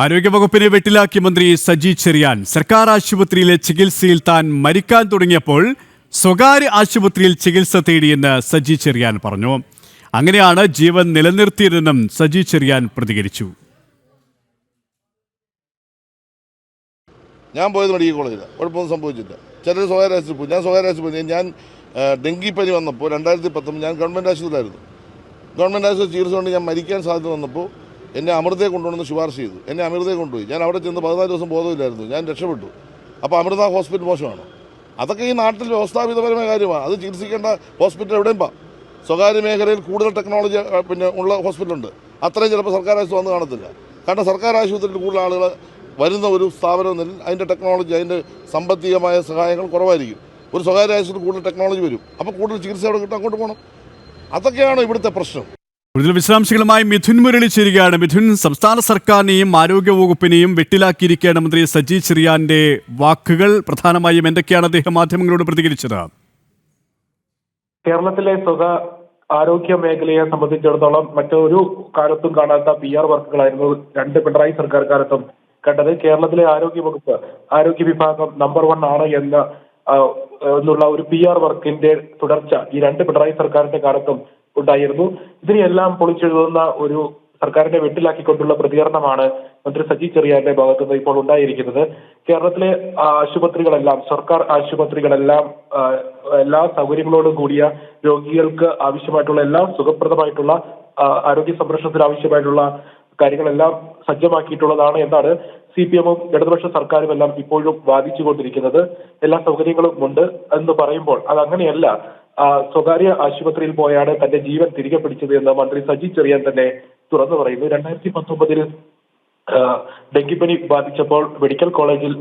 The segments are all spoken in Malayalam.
ആരോഗ്യവകുപ്പിനെ വെട്ടിലാക്കിയ മന്ത്രി സജി ചെറിയാൻ സർക്കാർ ആശുപത്രിയിലെ ചികിത്സയിൽ താൻ മരിക്കാൻ തുടങ്ങിയപ്പോൾ സ്വകാര്യ ആശുപത്രിയിൽ ചികിത്സ തേടിയെന്ന് സജി ചെറിയാൻ പറഞ്ഞു. അങ്ങനെയാണ് ജീവൻ നിലനിർത്തിയതെന്നും സജി ചെറിയാൻ പ്രതികരിച്ചു. ഞാൻ പോയത് മെഡിക്കൽ കോളേജില്ല കുഴപ്പമൊന്നും സംഭവിച്ചില്ല. ചിലർ സ്വകാര്യ ആശുപത്രി പോയി. ഞാൻ സ്വകാര്യ ആശുപത്രി ഞാൻ ഡെങ്കിപ്പനി വന്നപ്പോൾ രണ്ടായിരത്തി പത്തൊമ്പത് ഞാൻ ഗവൺമെന്റ് ആശുപത്രിയിലായിരുന്നു. ഗവൺമെന്റ് ആശുപത്രി ചികിത്സ കൊണ്ട് ഞാൻ മരിക്കാൻ സാധ്യത വന്നപ്പോൾ എന്നെ അമൃതയെ കൊണ്ടുവന്ന് ശുപാർശ ചെയ്തു. എന്നെ അമൃതയെ കൊണ്ടുപോയി. ഞാൻ അവിടെ ചെന്ന് പതിനാല് ദിവസം ബോധമില്ലായിരുന്നു. ഞാൻ രക്ഷപ്പെട്ടു. അപ്പോൾ അമൃത ഹോസ്പിറ്റൽ മോശമാണ്. അതൊക്കെ ഈ നാട്ടിൽ വ്യവസ്ഥാപിതപരമായ കാര്യമാണ്. അത് ചികിത്സിക്കേണ്ട ഹോസ്പിറ്റൽ എവിടെയും പാ. സ്വകാര്യ മേഖലയിൽ കൂടുതൽ ടെക്നോളജി പിന്നെ ഉള്ള ഹോസ്പിറ്റലുണ്ട്. അത്രയും ചിലപ്പോൾ സർക്കാർ ആശുപത്രി വന്ന് കാണത്തില്ല. കാരണം സർക്കാർ ആശുപത്രിയിൽ കൂടുതൽ ആളുകൾ വരുന്ന ഒരു സ്ഥാപനം എന്നതിൽ അതിന്റെ ടെക്നോളജി അതിന്റെ സാമ്പത്തികമായ സഹായങ്ങൾ കുറവായിരിക്കും. ഒരു സ്വകാര്യ ആശുപത്രി കൂടുതൽ ടെക്നോളജി വരും. അപ്പോൾ കൂടുതൽ ചികിത്സ അവിടെ കിട്ടും. അങ്ങോട്ട് പോകണം അതൊക്കെയാണ് ഇവിടുത്തെ പ്രശ്നം. കൂടുതൽ വിശദാംശങ്ങളുമായി മിഥുൻ മുരളി ചേരുകയാണ്. മിഥുൻ സംസ്ഥാന സർക്കാരിനെയും ആരോഗ്യ വകുപ്പിനെയും വെട്ടിലാക്കിയിരിക്കുകയാണ് മന്ത്രി സജി ചെറിയാന്റെ വാക്കുകൾ. പ്രധാനമായും എന്തൊക്കെയാണ് അദ്ദേഹം മാധ്യമങ്ങളോട് പ്രതികരിച്ചത്? കേരളത്തിലെ സ്വക ആരോഗ്യ മേഖലയെ സംബന്ധിച്ചിടത്തോളം മറ്റൊരു കാലത്തും കാണാത്ത പി ആർ വർക്കുകളായിരുന്നു രണ്ട് പിണറായി സർക്കാർ കാലത്തും കണ്ടത്. കേരളത്തിലെ ആരോഗ്യ വകുപ്പ് ആരോഗ്യ വിഭാഗം നമ്പർ വൺ ആണ് എന്ന എന്നുള്ള ഒരു പി ആർ വർക്കിന്റെ തുടർച്ച ഈ രണ്ട് പിണറായി സർക്കാരിന്റെ കാലത്തും ഉണ്ടായിരുന്നു. ഇതിനെയെല്ലാം പൊളിച്ചെഴുതുന്ന ഒരു സർക്കാരിനെ വെട്ടിലാക്കിക്കൊണ്ടുള്ള പ്രതികരണമാണ് മന്ത്രി സജി ചെറിയാന്റെ ഭാഗത്തുനിന്ന് ഇപ്പോൾ ഉണ്ടായിരിക്കുന്നത്. കേരളത്തിലെ ആശുപത്രികളെല്ലാം സർക്കാർ ആശുപത്രികളെല്ലാം എല്ലാ സൗകര്യങ്ങളോടും കൂടിയ രോഗികൾക്ക് ആവശ്യമായിട്ടുള്ള എല്ലാം സുഖപ്രദമായിട്ടുള്ള ആരോഗ്യ സംരക്ഷണത്തിന് ആവശ്യമായിട്ടുള്ള കാര്യങ്ങളെല്ലാം സജ്ജമാക്കിയിട്ടുള്ളതാണ് എന്നാണ് സി പി എമ്മും ഇടതുപക്ഷ സർക്കാരും എല്ലാം ഇപ്പോഴും വാദിച്ചുകൊണ്ടിരിക്കുന്നത് എല്ലാ സൗകര്യങ്ങളും ഉണ്ട് എന്ന് പറയുമ്പോൾ അത് അങ്ങനെയല്ല സ്വകാര്യ ആശുപത്രിയിൽ പോയാണ് തന്റെ ജീവൻ തിരികെ പിടിച്ചത് എന്ന് മന്ത്രി സജി ചെറിയാൻ തന്നെ തുറന്നു പറയുന്നു. രണ്ടായിരത്തി പത്തൊമ്പതിൽ ഡെങ്കിപ്പനി ബാധിച്ചപ്പോൾ മെഡിക്കൽ കോളേജിൽ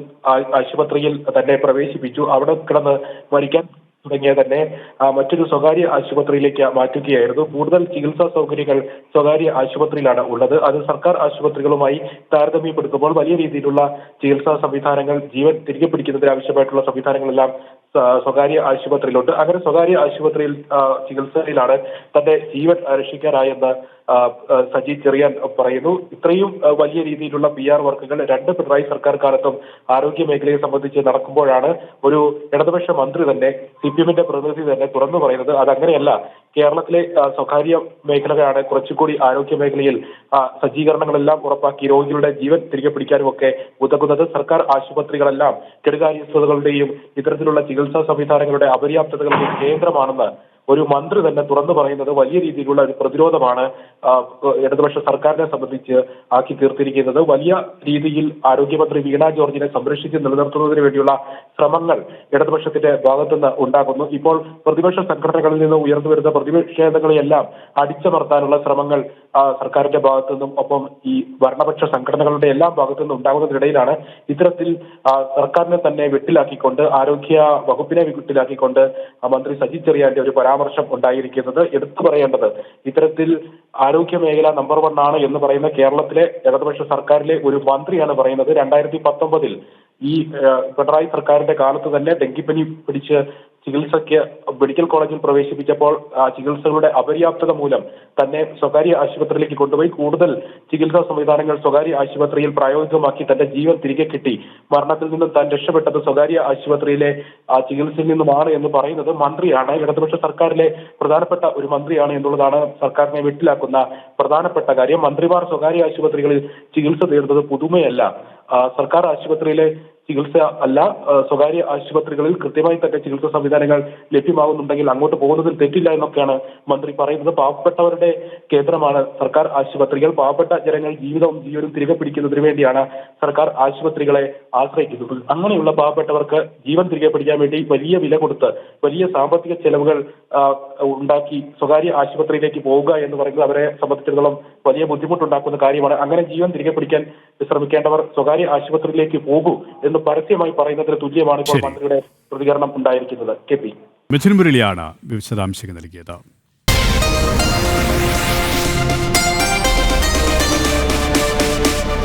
ആശുപത്രിയിൽ തന്നെ പ്രവേശിപ്പിച്ചു. അവിടെ കിടന്ന് മരിക്കാൻ തുടങ്ങിയ തന്നെ മറ്റൊരു സ്വകാര്യ ആശുപത്രിയിലേക്ക് മാറ്റുകയായിരുന്നു. കൂടുതൽ ചികിത്സാ സൗകര്യങ്ങൾ സ്വകാര്യ ആശുപത്രിയിലാണ് ഉള്ളത്. അത് സർക്കാർ ആശുപത്രികളുമായി താരതമ്യപ്പെടുത്തുമ്പോൾ വലിയ രീതിയിലുള്ള ചികിത്സാ സംവിധാനങ്ങൾ ജീവൻ തിരികെ പിടിക്കുന്നതിന് ആവശ്യമായിട്ടുള്ള സംവിധാനങ്ങളെല്ലാം സ്വകാര്യ ആശുപത്രിയിലുണ്ട്. അങ്ങനെ സ്വകാര്യ ആശുപത്രിയിൽ ചികിത്സയിലാണ് തന്റെ ജീവൻ രക്ഷിക്കാനായെന്ന് സജി ചെറിയാൻ പറയുന്നു. ഇത്രയും വലിയ രീതിയിലുള്ള പി ആർ വർക്കുകൾ രണ്ട് പിണറായി സർക്കാർ കാലത്തും ആരോഗ്യ മേഖലയെ സംബന്ധിച്ച് നടക്കുമ്പോഴാണ് ഒരു ഇടതുപക്ഷ മന്ത്രി തന്നെ സി പി എമ്മിന്റെ പ്രതിനിധി തന്നെ തുറന്നു പറയുന്നത്. അതങ്ങനെയല്ല കേരളത്തിലെ സ്വകാര്യ മേഖലകളാണ് കുറച്ചുകൂടി ആരോഗ്യ മേഖലയിൽ സജ്ജീകരണങ്ങളെല്ലാം ഉറപ്പാക്കി രോഗികളുടെ ജീവൻ തിരികെ പിടിക്കാനും ഒക്കെ ഉതകുന്നത് സർക്കാർ ആശുപത്രികളെല്ലാം കെടുകാര്യസ്ഥതകളുടെയും ഇത്തരത്തിലുള്ള ചികിത്സാ സംവിധാനങ്ങളുടെ അപര്യാപ്തതകളുടെയും കേന്ദ്രമാണെന്ന് ഒരു മന്ത്രി തന്നെ തുറന്നു പറയുന്നത് വലിയ രീതിയിലുള്ള ഒരു പ്രതിരോധമാണ് ഇടതുപക്ഷ സർക്കാരിനെ സംബന്ധിച്ച് ആക്കി തീർത്തിരിക്കുന്നത്. വലിയ രീതിയിൽ ആരോഗ്യമന്ത്രി വീണ ജോർജിനെ സംരക്ഷിച്ച് നിലനിർത്തുന്നതിന് വേണ്ടിയുള്ള ശ്രമങ്ങൾ ഇടതുപക്ഷത്തിന്റെ ഭാഗത്തുനിന്ന് ഉണ്ടാകുന്നു. ഇപ്പോൾ പ്രതിപക്ഷ സംഘടനകളിൽ നിന്ന് ഉയർന്നു വരുന്ന പ്രതിഷേധങ്ങളെയെല്ലാം അടിച്ചമർത്താനുള്ള ശ്രമങ്ങൾ സർക്കാരിന്റെ ഭാഗത്തു നിന്നും ഒപ്പം ഈ ഭരണപക്ഷ സംഘടനകളുടെ എല്ലാ ഭാഗത്തു നിന്നും ഉണ്ടാകുന്നതിനിടയിലാണ് ഇത്തരത്തിൽ സർക്കാരിനെ തന്നെ വെട്ടിലാക്കിക്കൊണ്ട് ആരോഗ്യ വകുപ്പിനെ വെട്ടിലാക്കിക്കൊണ്ട് മന്ത്രി സജി ചെറിയാന്റെ ഒരു പരാമർശം ഉണ്ടായിരിക്കുന്നത് എടുത്തു പറയേണ്ടത്. ഇത്തരത്തിൽ ആരോഗ്യ മേഖല നമ്പർ വൺ ആണ് എന്ന് പറയുന്ന കേരളത്തിലെ ഇടതുപക്ഷ സർക്കാരിലെ ഒരു മന്ത്രിയാണ് പറയുന്നത്. രണ്ടായിരത്തി പത്തൊമ്പതിൽ ഈ പിണറായി സർക്കാരിന്റെ കാലത്ത് തന്നെ ഡെങ്കിപ്പനി പിടിച്ച് ചികിത്സയ്ക്ക് മെഡിക്കൽ കോളേജിൽ പ്രവേശിപ്പിച്ചപ്പോൾ ചികിത്സകളുടെ അപര്യാപ്തത മൂലം തന്നെ സ്വകാര്യ ആശുപത്രിയിലേക്ക് കൊണ്ടുപോയി. കൂടുതൽ ചികിത്സാ സംവിധാനങ്ങൾ സ്വകാര്യ ആശുപത്രിയിൽ പ്രായോഗികമാക്കി തന്റെ ജീവൻ തിരികെ കിട്ടി. മരണത്തിൽ നിന്നും താൻ രക്ഷപ്പെട്ടത് സ്വകാര്യ ആശുപത്രിയിലെ ചികിത്സയിൽ നിന്നുമാണ് എന്ന് പറയുന്നത് മന്ത്രിയാണ്. ഇടതുപക്ഷ സർക്കാരിലെ പ്രധാനപ്പെട്ട ഒരു മന്ത്രിയാണ് എന്നുള്ളതാണ് സർക്കാരിനെ വെട്ടിലാക്കുന്ന പ്രധാനപ്പെട്ട കാര്യം. മന്ത്രിമാർ സ്വകാര്യ ആശുപത്രികളിൽ ചികിത്സ തേടുന്നത് പുതുമയല്ല. സർക്കാർ ആശുപത്രിയിലെ ചികിത്സ അല്ല സ്വകാര്യ ആശുപത്രികളിൽ കൃത്യമായി തന്നെ ചികിത്സാ സംവിധാനങ്ങൾ ലഭ്യമാകുന്നുണ്ടെങ്കിൽ അങ്ങോട്ട് പോകുന്നതിൽ തെറ്റില്ല എന്നൊക്കെയാണ് മന്ത്രി പറയുന്നത്. പാവപ്പെട്ടവരുടെ കേന്ദ്രമാണ് സർക്കാർ ആശുപത്രികൾ. പാവപ്പെട്ട ജനങ്ങൾ ജീവിതവും ജീവനും തിരികെ പിടിക്കുന്നതിന് വേണ്ടിയാണ് സർക്കാർ ആശുപത്രികളെ ആശ്രയിക്കുന്നത്. അങ്ങനെയുള്ള പാവപ്പെട്ടവർക്ക് ജീവൻ തിരികെ പിടിക്കാൻ വേണ്ടി വലിയ വില കൊടുത്ത് വലിയ സാമ്പത്തിക ചെലവുകൾ ഉണ്ടാക്കി സ്വകാര്യ ആശുപത്രിയിലേക്ക് പോവുക എന്ന് പറയുന്നത് അവരെ സംബന്ധിച്ചിടത്തോളം വലിയ ബുദ്ധിമുട്ടുണ്ടാക്കുന്ന കാര്യമാണ്. അങ്ങനെ ജീവൻ തിരികെ പിടിക്കാൻ ശ്രമിക്കേണ്ടവർ സ്വകാര്യ ആശുപത്രിയിലേക്ക് പോകൂ എന്ന് പരസ്യമായി പറയുന്നതിന് തുല്യമാണ് ഇപ്പോൾ മന്ത്രിയുടെ പ്രതികരണം ഉണ്ടായിരിക്കുന്നത്. K P. മിഥുൻ മുരളിയാണ് വിശദാംശങ്ങൾ നൽകിയത്.